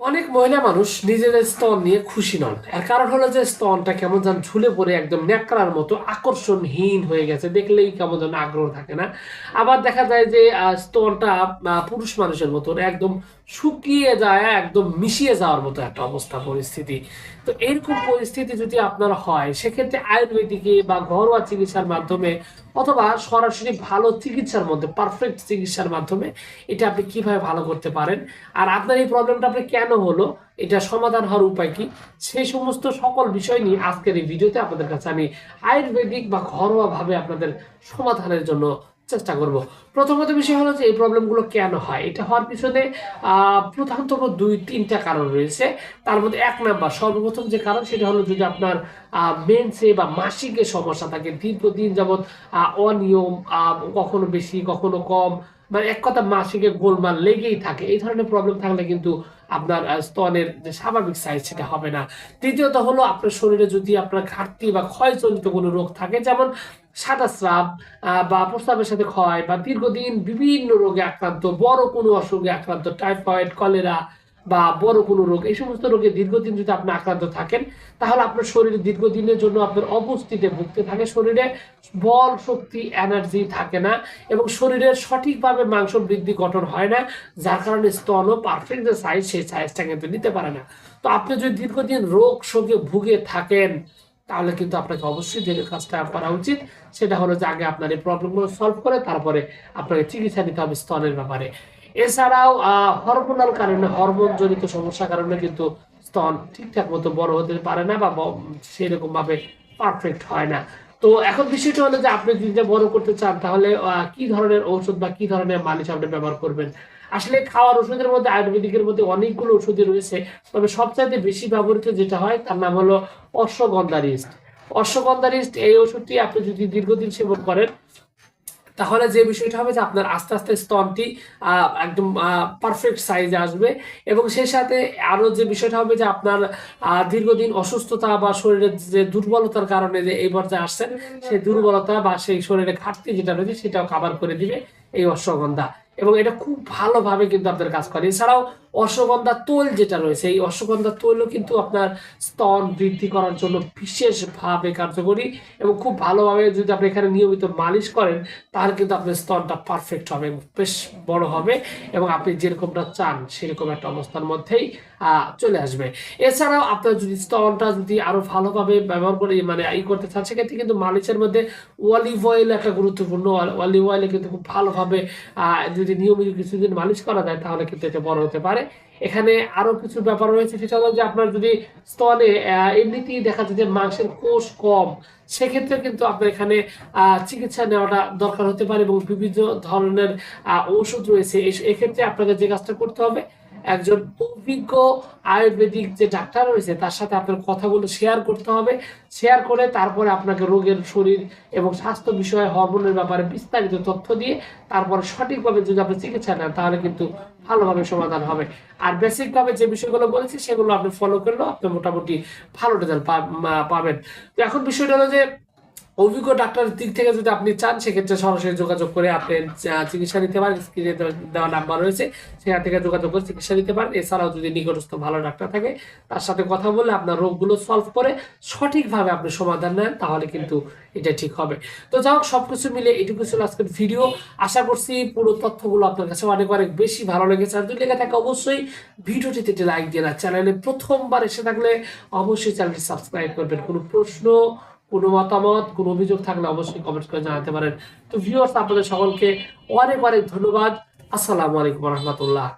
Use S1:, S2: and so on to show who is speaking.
S1: অনেক মহিলা মানুষ নিজেদের স্তন নিয়ে খুশি নন। এর কারণ হলো যে স্তনটা কেমন যেন ঝুলে পড়ে, একদম ন্যাকড়ার মতো আকর্ষণহীন হয়ে গেছে, দেখলেই কেমন যেন আগ্রহ থাকে না। আবার দেখা যায় যে স্তনটা পুরুষ মানুষের মতন, একদম শুকিয়ে যায়, একদম মিশিয়ে যাওয়ার মতো একটা অবস্থা, পরিস্থিতি। তো এরকম পরিস্থিতি যদি আপনার হয়, সেক্ষেত্রে আয়ুর্বেদিকে বা ঘরোয়া চিকিৎসার মাধ্যমে অথবা সরাসরি ভালো চিকিৎসার মধ্যে পারফেক্ট চিকিৎসার মাধ্যমে এটা আপনি কীভাবে ভালো করতে পারেন? আর আপনার এই প্রবলেমটা আপনি কেন হলো? এটা সমাধান হওয়ার উপায় কি? সেই সমস্ত সকল বিষয় নিয়ে আজকের এই ভিডিওতে আপনাদের কাছে আমি আয়ুর্বেদিক বা ঘরোয়া ভাবে আপনাদের সমাধানের জন্য চেষ্টা করব। প্রথমত বিষয় হলো যে এই প্রবলেমগুলো কেন হয়? এটা হওয়ার পিছনে আহ, প্রধানত দুই তিনটা কারণ রয়েছে। তার মধ্যে এক নাম্বার সর্বপ্রথম যে কারণ সেটা হলো যদি আপনার মেন্সে বা মাসিকের সমস্যা থাকে দীর্ঘদিন যাবৎ অনিয়ম কখনো বেশি কখনো কম মানে এক কথা মাসিকে গোলমাল লেগেই থাকে এই ধরনের প্রবলেম থাকলে কিন্তু আপনার স্তনের যে স্বাভাবিক সাইজ সেটা হবে না। তৃতীয়ত হলো আপনার শরীরে যদি আপনার ঘাটতি বা ক্ষয়জনিত কোনো রোগ থাকে যেমন সাদা স্রাব বা প্রস্রাবের সাথে ক্ষয়, বা দীর্ঘদিন বিভিন্ন রোগে আক্রান্ত, বড় কোনো অসুখে আক্রান্ত, টাইফয়েড, কলেরা, বা বড় কোনো রোগ, এই সমস্ত রোগে দীর্ঘদিন যদি আপনি আক্রান্ত থাকেন, তাহলে আপনার শরীরে দীর্ঘদিনের জন্য আপনার অপুষ্টিতে ভুগতে থাকে। শরীরে বল শক্তি এনার্জি থাকে না এবং শরীরের সঠিকভাবে মাংস বৃদ্ধি গঠন হয় না, যার কারণে স্তনও পারফেক্ট যে সাইজ সেই সাইজটা কিন্তু নিতে পারে না। তো আপনি যদি দীর্ঘদিন রোগ শোকে ভুগে থাকেন তাহলে কিন্তু আপনাকে অবশ্যই যে কাজটা করা উচিত, সেটা হলো যে আগে আপনার এই প্রবলেমগুলো সলভ করে তারপরে আপনাকে চিকিৎসা নিতে হবে স্তনের ব্যাপারে। এছাড়াও হরমোনাল কারণে হরমোন জনিত সমস্যার কারণে কিন্তু স্তন ঠিকঠাক মতো বড় হতে পারে না বা সেরকম ভাবে পারফেক্ট হয় না। তো এখন বিষয়টা হলো যে আপনি যদি বড় করতে চান, তাহলে কি ধরনের ঔষধ বা কি ধরনের মালিশ আপনি ব্যবহার করবেন? আসলে খাওয়ার ওষুধের মধ্যে আয়ুর্বেদিকের মধ্যে অনেকগুলো ওষুধই রয়েছে। তবে সবচাইতে বেশি ব্যবহৃত যেটা হয়, তার নাম হলো অশ্বগন্ধারিস্ট অশ্বগন্ধারিস্ট এই ওষুধটি আপনি যদি দীর্ঘদিন সেবন করেন, তাহলে যে বিষয়টা হবে যে আপনার আস্তে আস্তে স্তনটি একদম পারফেক্ট সাইজে আসবে। এবং সেই সাথে আরও যে বিষয়টা হবে যে আপনার দীর্ঘদিন অসুস্থতা বা শরীরের যে দুর্বলতার কারণে যে এই পর্যায়ে আসছেন, সেই দুর্বলতা বা সেই শরীরে ঘাটতি যেটা রয়েছে, সেটাও কাভার করে দিবে এই অশ্বগন্ধা। এবং এটা খুব ভালোভাবে কিন্তু আপনার কাজ করে এছাড়াও অশ্বগন্ধা তৈল যেটা রয়েছে, এই অশ্বগন্ধা তৈলও কিন্তু আপনার স্তন বৃদ্ধি করার জন্য বিশেষভাবে কার্যকরী এবং খুব ভালোভাবে যদি আপনি এখানে নিয়মিত মালিশ করেন, তাহলে কিন্তু আপনার স্তনটা পারফেক্ট হবে বেশ বড় হবে এবং আপনি যেরকমটা চান সেরকম একটা অবস্থার মধ্যেই চলে আসবে। এছাড়াও আপনার যদি স্তনটা যদি আরও ভালোভাবে ব্যবহার করে মানে ই করতে চান, সেক্ষেত্রে কিন্তু মালিশের মধ্যে অলিভ অয়েল একটা গুরুত্বপূর্ণ অলিভ অয়েলে কিন্তু খুব ভালোভাবে যদি নিয়মিত কিছুদিন মালিশ করা যায়, তাহলে কিন্তু এটা বড় হতে পারে। এখানে আরও কিছু ব্যাপার রয়েছে, সেটা হলো যে আপনার যদি স্তনে এমনিতেই দেখা যায় যে মাংসের কোষ কম, সেক্ষেত্রে কিন্তু আপনার এখানে চিকিৎসা নেওয়াটা দরকার হতে পারে এবং বিভিন্ন ধরনের ওষুধ রয়েছে। এক্ষেত্রে আপনাকে যে কাজটা করতে হবে একজন অভিজ্ঞ আয়ুর্বেদিক যে ডাক্তার রয়েছে, তার সাথে আপনার কথাগুলো শেয়ার করতে হবে। শেয়ার করে তারপরে আপনাকে রোগের শরীর এবং স্বাস্থ্য বিষয়ে হরমোনের ব্যাপারে বিস্তারিত তথ্য দিয়ে তারপরে সঠিকভাবে যদি আপনি চিকিৎসা নেন, তাহলে কিন্তু ভালোভাবে সমাধান হবে। আর বেসিকভাবে যে বিষয়গুলো বলেছি, সেগুলো আপনি ফলো করলেও আপনি মোটামুটি ভালো রেজাল্ট পাবেন। তো এখন বিষয়টা হলো যে অভিজ্ঞ ডাক্তারের দিক থেকে যদি আপনি চান, সেক্ষেত্রে সরাসরি যোগাযোগ করে আপনি চিকিৎসা নিতে পারেন। স্ক্রিনে দেওয়া নাম্বার রয়েছে। সেখান থেকে যোগাযোগ করে চিকিৎসা নিতে পারেন। এছাড়াও যদি নিকটস্থ ভালো ডাক্তার থাকে, তার সাথে কথা বলে আপনার রোগগুলো সলভ করে সঠিকভাবে আপনি সমাধান নেন, তাহলে কিন্তু এটা ঠিক হবে। তো যাই হোক, সবকিছু মিলে এটুকু ছিল আজকের ভিডিও আশা করছি পুরো তথ্যগুলো আপনার কাছে অনেক অনেক বেশি ভালো লেগেছে। আর যদি লেগে থাকে, অবশ্যই ভিডিওটিতে একটি লাইক দিয়ে না চ্যানেলে প্রথমবার এসে থাকলে অবশ্যই চ্যানেলটি সাবস্ক্রাইব করবেন। কোনো প্রশ্ন কোনো মতামত, কোনো অভিযোগ থাকলে অবশ্যই কমেন্ট করে জানাতে পারেন। তো ভিউয়ার্স আপনাদের সকলকে অনেক অনেক ধন্যবাদ। আসসালামু আলাইকুম রহমতুল্লাহ।